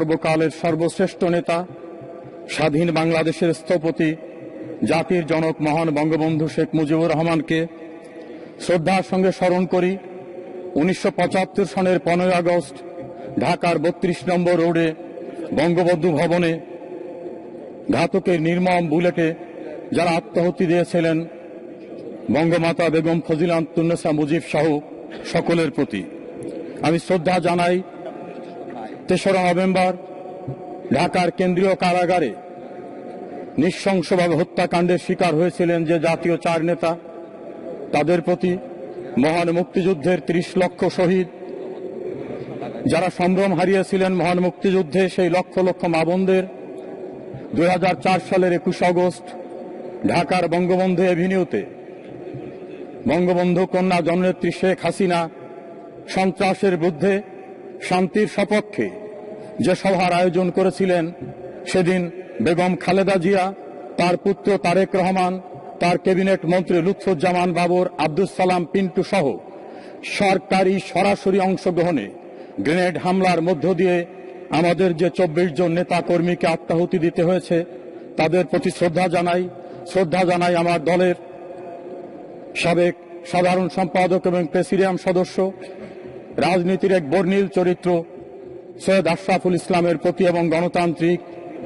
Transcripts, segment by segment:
সর্বকালের সর্বশ্রেষ্ঠ নেতা, স্বাধীন বাংলাদেশের স্থপতি, জাতির জনক মহান বঙ্গবন্ধু শেখ মুজিবুর রহমানকে শ্রদ্ধার সঙ্গে স্মরণ করি, উনিশশো পঁচাত্তর সনের পনেরোই আগস্ট, ঢাকার বত্রিশ নম্বর রোডে বঙ্গবন্ধু ভবনে ঘাতকের নির্মম বুলেটে যারা আত্মাহুতি দিয়েছিলেন বঙ্গমাতা বেগম ফজিলান্তুন্নেসা মুজিব সহ সকলের প্রতি। আমি শ্রদ্ধা জানাই তেসরা নভেম্বর ঢাকার কেন্দ্রীয় কারাগারে নৃশংসভাবে হত্যাকাণ্ডের শিকার হয়েছিলেন যে জাতীয় চার নেতা। তাদের প্রতি মহান মুক্তিযুদ্ধের ত্রিশ লক্ষ শহীদ। যারা সম্ভ্রম হারিয়েছিলেন মহান মুক্তিযুদ্ধে সেই লক্ষ লক্ষ মা বোনদের। দুই সালের একুশ আগস্ট ঢাকার বঙ্গবন্ধু এভিনিউতে বঙ্গবন্ধু কন্যা জননেত্রী শেখ হাসিনা সন্ত্রাসের বিরুদ্ধে শান্তির সপক্ষে যে সভার আয়োজন করেছিলেন সেদিন বেগম খালেদা জিয়া, তার পুত্র তারেক রহমান, তার ক্যাবিনেট মন্ত্রী লুৎফুজ্জামান বাবর আব্দুল সালাম পিন্টু সহ সরকারি সরাসরি অংশগ্রহণে গ্রেনেড হামলার মধ্য দিয়ে আমাদের যে চব্বিশ জন নেতা কর্মীকে আত্মাহুতি দিতে হয়েছে, তাদের প্রতি শ্রদ্ধা জানাই। শ্রদ্ধা জানাই আমার দলের সাবেক সাধারণ সম্পাদক এবং প্রেসিডিয়াম সদস্য রাজনীতির এক বর্ণিল চরিত্র, সৈয়দ আশরাফুল ইসলামের প্রতি এবং গণতান্ত্রিক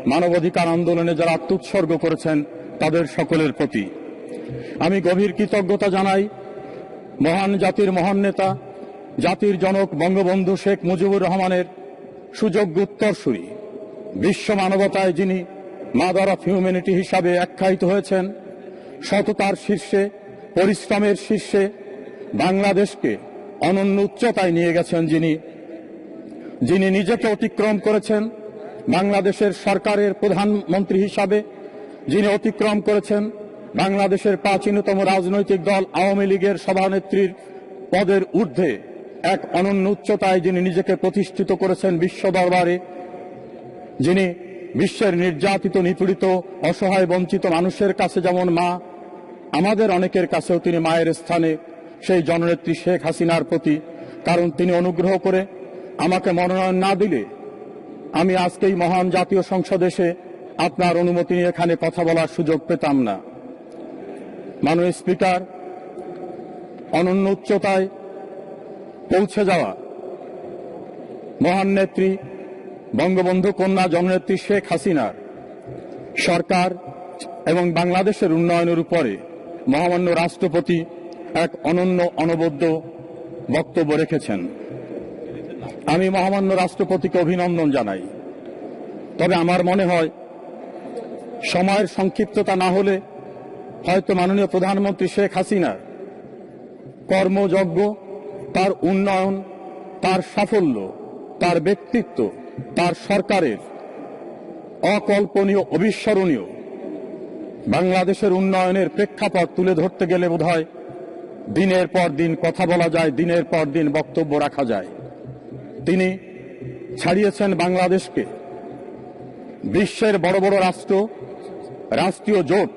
মানবাধিকার আন্দোলনে যারা আত্মোৎসর্গ করেছেন, তাদের সকলের প্রতি। আমি গভীর কৃতজ্ঞতা জানাই মহান জাতির মহান নেতা, জাতির জনক বঙ্গবন্ধু শেখ মুজিবুর রহমানের সুযোগ্য উত্তরসূরি, বিশ্ব মানবতায় যিনি মাদার অফ হিউম্যানিটি হিসাবে আখ্যায়িত হয়েছেন, সততার শীর্ষে, পরিশ্রমের শীর্ষে বাংলাদেশকে অনন্য উচ্চতায় নিয়ে গেছেন যিনি। যিনি নিজেকে অতিক্রম করেছেন, বাংলাদেশের সরকারের প্রধানমন্ত্রী হিসাবে যিনি অতিক্রম করেছেন, বাংলাদেশের প্রাচীনতম রাজনৈতিক দল আওয়ামী লীগের সভানেত্রীর পদের ঊর্ধ্বে এক অনন্য উচ্চতায় যিনি নিজেকে প্রতিষ্ঠিত করেছেন বিশ্ব দরবারে, যিনি বিশ্বের নির্যাতিত, নিপীড়িত, অসহায়, বঞ্চিত মানুষের কাছে যেমন মা, আমাদের অনেকের কাছেও তিনি মায়ের স্থানে সেই জননেত্রী শেখ হাসিনার প্রতি, কারণ তিনি অনুগ্রহ করে আমাকে মনোনয়ন না দিলে আমি আজকে এই মহান জাতীয় সংসদ এসে আপনার অনুমতি নিয়ে এখানে কথা বলার সুযোগ পেতাম না। মাননীয় স্পিকার, অনন্য উচ্চতায় পৌঁছে যাওয়া মহান নেত্রী বঙ্গবন্ধু কন্যা জননেত্রী শেখ হাসিনার সরকার এবং বাংলাদেশের উন্নয়নের উপরে মহামান্য রাষ্ট্রপতি এক অনন্য অনবদ্য বক্তব্য রেখেছেন। আমি মহামান্য রাষ্ট্রপতিকে অভিনন্দন জানাই। তবে আমার মনে হয়, সময়ের সংক্ষিপ্ততা না হলে হয়তো মাননীয় প্রধানমন্ত্রী শেখ হাসিনার কর্মযজ্ঞ, তার উন্নয়ন, তার সাফল্য, তার ব্যক্তিত্ব, তার সরকারের অকল্পনীয়, অবিস্মরণীয় বাংলাদেশের উন্নয়নের প্রেক্ষাপট তুলে ধরতে গেলে বোধহয় দিনের পর দিন কথা বলা যায়, দিনের পর দিন বক্তব্য রাখা যায়। তিনি ছাড়িয়েছেন বাংলাদেশকে। বিশ্বের বড় বড় রাষ্ট্র, রাষ্ট্রীয় জোট,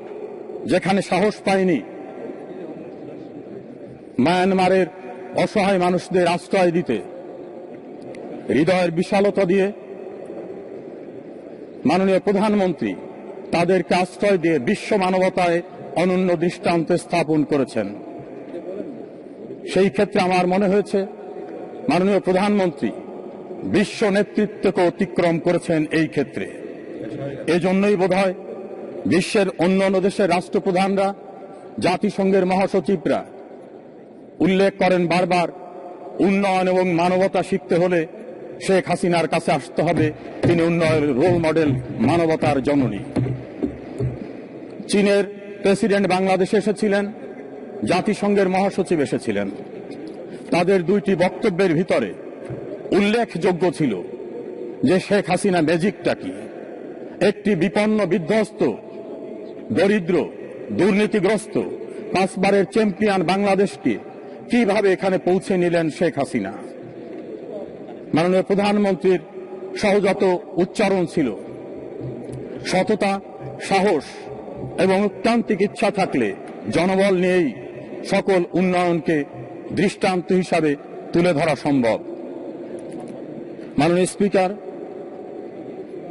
যেখানে সাহস পায়নি। মায়ানমারের অসহায় মানুষদের আশ্রয় দিতে। হৃদয়ের বিশালতা দিয়ে মাননীয় প্রধানমন্ত্রী তাদেরকে আশ্রয় দিয়ে বিশ্ব মানবতায় অনন্য দৃষ্টান্ত স্থাপন করেছেন। সেই ক্ষেত্রে আমার মনে হয়েছে, মাননীয় প্রধানমন্ত্রী বিশ্ব নেতৃত্বকে অতিক্রম করেছেন এই ক্ষেত্রে। এজন্যই বোধ হয় বিশ্বের অন্য অন্য দেশের রাষ্ট্রপ্রধানরা, জাতিসংঘের মহাসচিবরা উল্লেখ করেন বারবার, উন্নয়ন এবং মানবতা শিখতে হলে শেখ হাসিনার কাছে আসতে হবে। তিনি উন্নয়নের রোল মডেল মানবতার জননী। চীনের প্রেসিডেন্ট বাংলাদেশে এসেছিলেন। জাতিসংঘের মহাসচিব এসেছিলেন। তাদের দুইটি বক্তব্যের ভিতরে উল্লেখযোগ্য ছিল যে শেখ হাসিনা ম্যাজিকটা কি? একটি বিপন্ন বিধ্বস্ত, দরিদ্র, দুর্নীতিগ্রস্ত, পাঁচবারের চ্যাম্পিয়ন বাংলাদেশকে কীভাবে এখানে পৌঁছে নিলেন শেখ হাসিনা? মাননীয় প্রধানমন্ত্রীর সহজাত উচ্চারণ ছিল, সততা, সাহস এবং অত্যান্তিক ইচ্ছা থাকলে জনবল নিয়েই সকল উন্নয়নকে দৃষ্টান্ত হিসাবে তুলে ধরা সম্ভব। মাননীয় স্পিকার,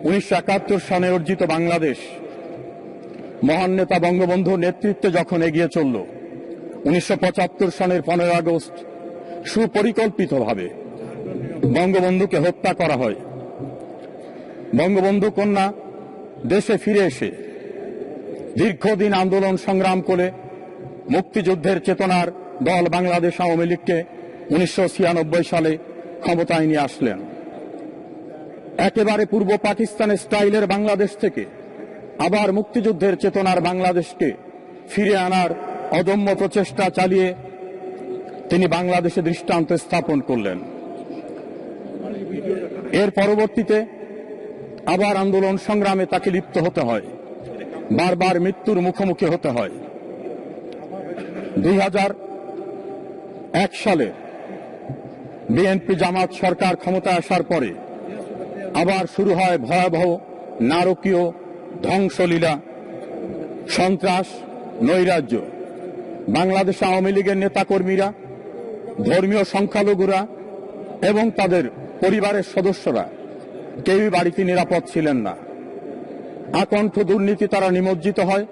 উনিশশো একাত্তর অর্জিত বাংলাদেশ মহান নেতা বঙ্গবন্ধুর নেতৃত্বে যখন এগিয়ে চলল, উনিশশো সনের পনেরো আগস্ট সুপরিকল্পিতভাবে বঙ্গবন্ধুকে হত্যা করা হয়। বঙ্গবন্ধু কন্যা দেশে ফিরে এসে দীর্ঘদিন আন্দোলন সংগ্রাম করে মুক্তিযুদ্ধের চেতনার দল বাংলাদেশ আওয়ামী লীগকে উনিশশো ছিয়ানব্বই সালে ক্ষমতায় নিয়ে আসলেন। একেবারে পূর্ব পাকিস্তানের স্টাইলের বাংলাদেশ থেকে আবার মুক্তিযুদ্ধের চেতনার বাংলাদেশকে ফিরে আনার অদম্য প্রচেষ্টা চালিয়ে তিনি বাংলাদেশে দৃষ্টান্ত স্থাপন করলেন। এর পরবর্তীতে আবার আন্দোলন সংগ্রামে তাকে লিপ্ত হতে হয়। বারবার মৃত্যুর মুখোমুখি হতে হয়। দুই এক সালে বিএনপি জামাত সরকার ক্ষমতায় আসার পরে আবার শুরু হয় ভয়াবহ নারকীয় ধ্বংসলীলা, সন্ত্রাস, নৈরাজ্য। বাংলাদেশ আওয়ামী লীগের নেতাকর্মীরা, ধর্মীয় সংখ্যালঘুরা এবং তাদের পরিবারের সদস্যরা কেউই বাড়িতে নিরাপদ ছিলেন না। আকণ্ঠ দুর্নীতি তারা নিমজ্জিত হয়।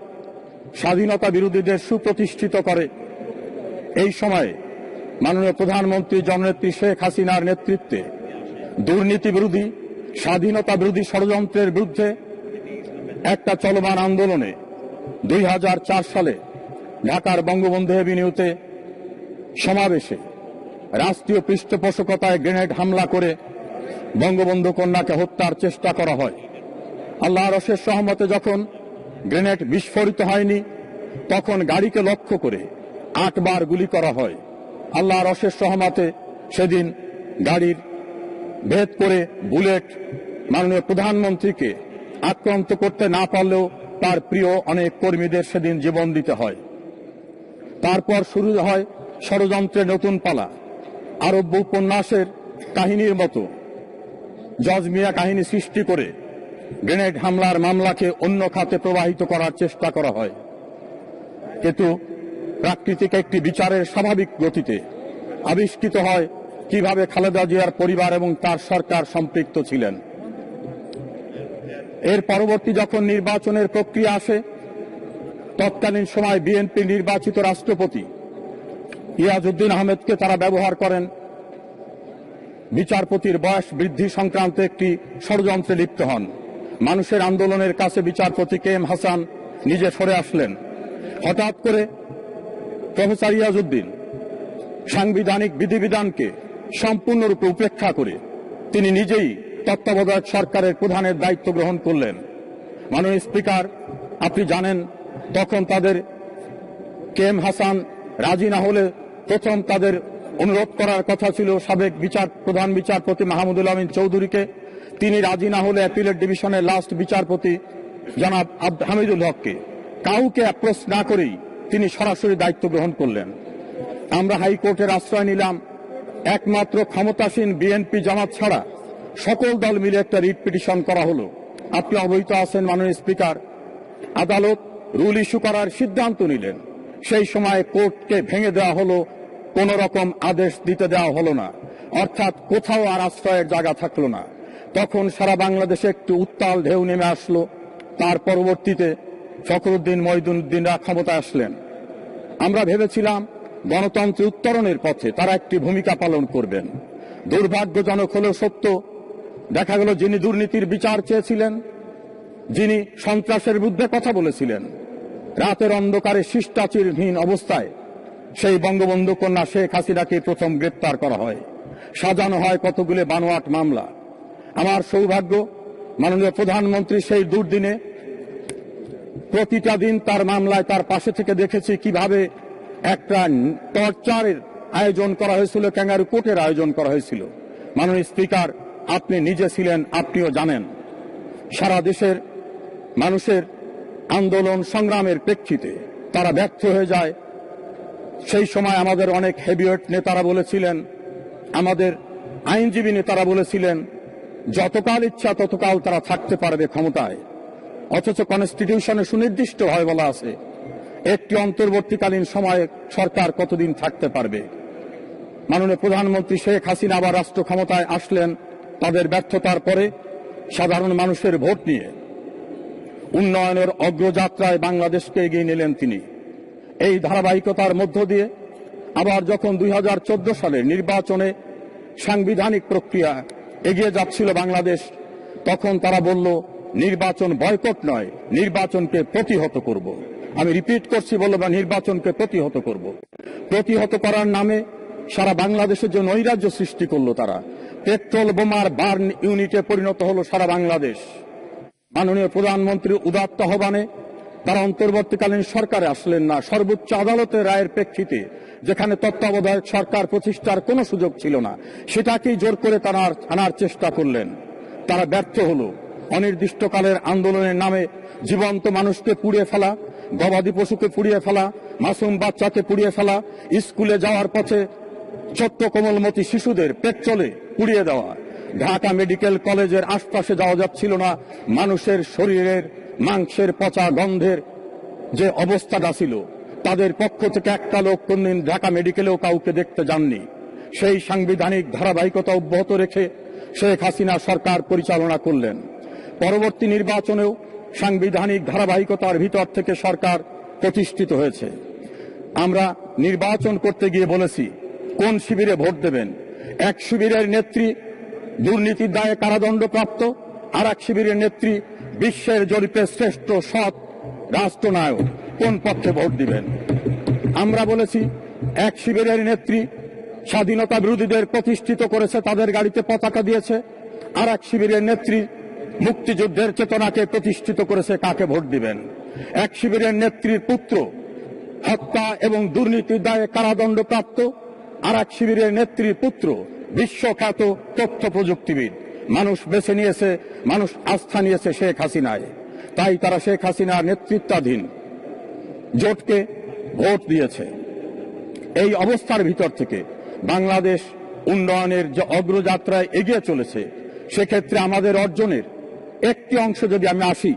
স্বাধীনতা বিরোধীদের সুপ্রতিষ্ঠিত করে। এই সময়ে মাননীয় প্রধানমন্ত্রী জননেত্রী শেখ হাসিনার নেতৃত্বে দুর্নীতি বিরোধী, স্বাধীনতা বিরোধী ষড়যন্ত্রের বিরুদ্ধে একটা চলমান আন্দোলনে দুই হাজার চার সালে ঢাকার বঙ্গবন্ধু এভিনিউতে সমাবেশে রাষ্ট্রীয় পৃষ্ঠপোষকতায় গ্রেনেড হামলা করে বঙ্গবন্ধু কন্যাকে হত্যার চেষ্টা করা হয়। আল্লাহর অশেষ সহমতে যখন গ্রেনেড বিস্ফোরিত হয়নি, তখন গাড়িকে লক্ষ্য করে আটবার গুলি করা হয়। আল্লাহর অশেষ সহমতে সেদিন গাড়ির ভেদ করে বুলেট মাননীয় প্রধানমন্ত্রীকে আক্রান্ত করতে না পারলেও তার প্রিয় অনেক কর্মীদের সেদিন জীবন দিতে হয়। তারপর শুরু হয় ষড়যন্ত্রের নতুন পালা। আরব্য উপন্যাসের কাহিনীর মতো। জজ মিয়া কাহিনী সৃষ্টি করে গ্রেনেড হামলার মামলাকে অন্য খাতে প্রবাহিত করার চেষ্টা করা হয়। কিন্তু প্রাকৃতিক একটি বিচারের স্বাভাবিক গতিতে আবিষ্কৃত হয় কীভাবে খালেদা জিয়ার পরিবার এবং তার সরকার সম্পৃক্ত ছিলেন। এর পরবর্তী যখন নির্বাচনের প্রক্রিয়া আসে, তৎকালীন সময় বিএনপি নির্বাচিত রাষ্ট্রপতি ইয়াজউদ্দিন আহমেদকে তারা ব্যবহার করেন। বিচারপতির বয়স বৃদ্ধি সংক্রান্ত একটি ষড়যন্ত্রে লিপ্ত হন। মানুষের আন্দোলনের কাছে বিচারপতি কে এম হাসান নিজে সরে আসলেন। হঠাৎ করে প্রফেসর ইয়াজউদ্দিন সাংবিধানিক বিধিবিধানকে সম্পূর্ণরূপে উপেক্ষা করে তিনি নিজেই তত্ত্বাবধায়ক সরকারের প্রধানের দায়িত্ব গ্রহণ করলেন। মাননীয় স্পিকার, আপনি জানেন, তখন তাদের কে এম হাসান রাজি না হলে প্রথম তাদের অনুরোধ করার কথা ছিল সাবেক বিচার প্রধান বিচারপতি মাহমুদুল আমিন চৌধুরীকে। তিনি রাজি না হলে অ্যাপিলেট ডিভিশনের লাস্ট বিচারপতি জনাব হামিদুল হককে। কাউকে অ্যাপ্রোচ না করেই তিনি সরাসরি দায়িত্ব গ্রহণ করলেন। আমরা হাইকোর্টের আশ্রয় নিলাম। একমাত্র ক্ষমতাসীন বিএনপি জামাত ছাড়া সকল দল মিলে একটা রিট পিটিশন করা হলো। আপনি অবহিত আছেন মাননীয় স্পিকার। আদালত রুল ইস্যু করার সিদ্ধান্ত নিলেন। সেই সময় কোর্টকে ভেঙে দেওয়া হলো, কোন রকম আদেশ দিতে দেওয়া হলো না। অর্থাৎ কোথাও আর আশ্রয়ের জায়গা থাকল না। তখন সারা বাংলাদেশে একটু উত্তাল ঢেউ নেমে আসলো। তার পরবর্তীতে ফখরুদ্দিন মহিদুদ্দিনরা ক্ষমতায় আসলেন। আমরা ভেবেছিলাম, গণতন্ত্র উত্তরণের পথে তারা একটি ভূমিকা পালন করবেন। দুর্ভাগ্যজনক হলেও সত্য, দেখা গেল যিনি দুর্নীতির বিচার চেয়েছিলেন, যিনি সন্ত্রাসের বিরুদ্ধে কথা বলেছিলেন। রাতের অন্ধকারে শিষ্টাচিরহীন অবস্থায় সেই বঙ্গবন্ধু কন্যা শেখ হাসিনাকে প্রথম গ্রেপ্তার করা হয়। সাজানো হয় কতগুলো বানোয়াট মামলা। আমার সৌভাগ্য, মাননীয় প্রধানমন্ত্রী সেই দুর্দিনে প্রতিটা দিন তার মামলায় তার পাশে থেকে দেখেছি কীভাবে একটা টর্চারের আয়োজন করা হয়েছিল, ক্যাঙ্গারু কোর্টের আয়োজন করা হয়েছিল। মাননীয় স্পিকার, আপনি নিজে ছিলেন, আপনিও জানেন। সারা দেশের মানুষের আন্দোলন সংগ্রামের প্রেক্ষিতে তারা ব্যর্থ হয়ে যায়। সেই সময় আমাদের অনেক হেভিওয়েট নেতারা বলেছিলেন, আমাদের আইনজীবী নেতারা বলেছিলেন যতকাল ইচ্ছা ততকাল তারা থাকতে পারবে ক্ষমতায়। অথচ কনস্টিটিউশনে সুনির্দিষ্ট হয় বলা আছে, একটি অন্তর্বর্তীকালীন সময়ে সরকার কতদিন থাকতে পারবে? মাননীয় প্রধানমন্ত্রী শেখ হাসিনা আবার রাষ্ট্র ক্ষমতায় আসলেন তাদের ব্যর্থতার পরে সাধারণ মানুষের ভোট নিয়ে। উন্নয়নের অগ্রযাত্রায় বাংলাদেশকে এগিয়ে নিলেন তিনি। এই ধারাবাহিকতার মধ্য দিয়ে আবার যখন দুই সালের নির্বাচনে সাংবিধানিক প্রক্রিয়া এগিয়ে যাচ্ছিল বাংলাদেশ। তখন তারা বলল, নির্বাচন বয়কট নয়, নির্বাচনকে প্রতিহত করব। আমি রিপিট করছি, বলল বা নির্বাচনকে প্রতিহত করব। প্রতিহত করার নামে সারা বাংলাদেশের যে নৈরাজ্য সৃষ্টি করল তারা, পেট্রোল বোমার বার্ন ইউনিটে পরিণত হলো সারা বাংলাদেশ। মাননীয় প্রধানমন্ত্রী উদাত্ত আহ্বানে তারা অন্তর্বর্তীকালীন সরকারে আসলেন না। সর্বোচ্চ আদালতের রায়ের প্রেক্ষিতে যেখানে তত্ত্বাবধায়ক সরকার প্রতিষ্ঠার কোনো সুযোগ ছিল না, সেটাকেই জোর করে তারা আনার চেষ্টা করলেন। তারা ব্যর্থ হলো। অনির্দিষ্টকালের আন্দোলনের নামে জীবন্ত মানুষকে পুড়িয়ে ফেলা, গবাদি পশুকে পুড়িয়ে ফেলা, মাসুম বাচ্চাকে পুড়িয়ে ফেলা, স্কুলে যাওয়ার পথে ছোট্ট কোমলমতি শিশুদের পেট্রোলে পুড়িয়ে দেওয়া। ঢাকা মেডিকেল কলেজের আশপাশে যাওয়া যাচ্ছিল না, মানুষের শরীরের মাংসের পচা গন্ধের যে অবস্থাটা ছিল, তাদের পক্ষ থেকে একটা লোক কোনদিন ঢাকা মেডিকেলেও কাউকে দেখতে যাননি। সেই সাংবিধানিক ধারাবাহিকতা অব্যাহত রেখে শেখ হাসিনা সরকার পরিচালনা করলেন। পরবর্তী নির্বাচনেও সাংবিধানিক ধারাবাহিকতার ভিতর থেকে সরকার প্রতিষ্ঠিত হয়েছে। আমরা নির্বাচন করতে গিয়ে বলেছি, কোন শিবিরে ভোট দেবেন? এক শিবিরের নেত্রী দুর্নীতির দায়ে কারাদণ্ডপ্রাপ্ত আর এক শিবিরের নেত্রী বিশ্বের জরিপে শ্রেষ্ঠ সৎ রাষ্ট্রনায়ক কোন পক্ষে ভোট দিবেন? আমরা বলেছি, এক শিবিরের নেত্রী স্বাধীনতা বিরোধীদের প্রতিষ্ঠিত করেছে, তাদের গাড়িতে পতাকা দিয়েছে, আর এক শিবিরের নেত্রী মুক্তিযুদ্ধের চেতনাকে প্রতিষ্ঠিত করেছে, কাকে ভোট দিবেন? এক শিবিরের নেত্রীর পুত্র হত্যা এবং দুর্নীতির দায়ে কারাদণ্ডপ্রাপ্ত, আর এক শিবিরের নেত্রীর পুত্র বিশ্বখ্যাত তথ্য প্রযুক্তিবিদ। মানুষ বেছে নিয়েছে, মানুষ আস্থা নিয়েছে শেখ হাসিনায়। তাই তারা শেখ হাসিনার নেতৃত্বাধীন জোটকে ভোট দিয়েছে। এই অবস্থার ভিতর থেকে বাংলাদেশ উন্নয়নের যে অগ্রযাত্রায় এগিয়ে চলেছে, সেক্ষেত্রে আমাদের অর্জনের একটি অংশ যদি আমি আসি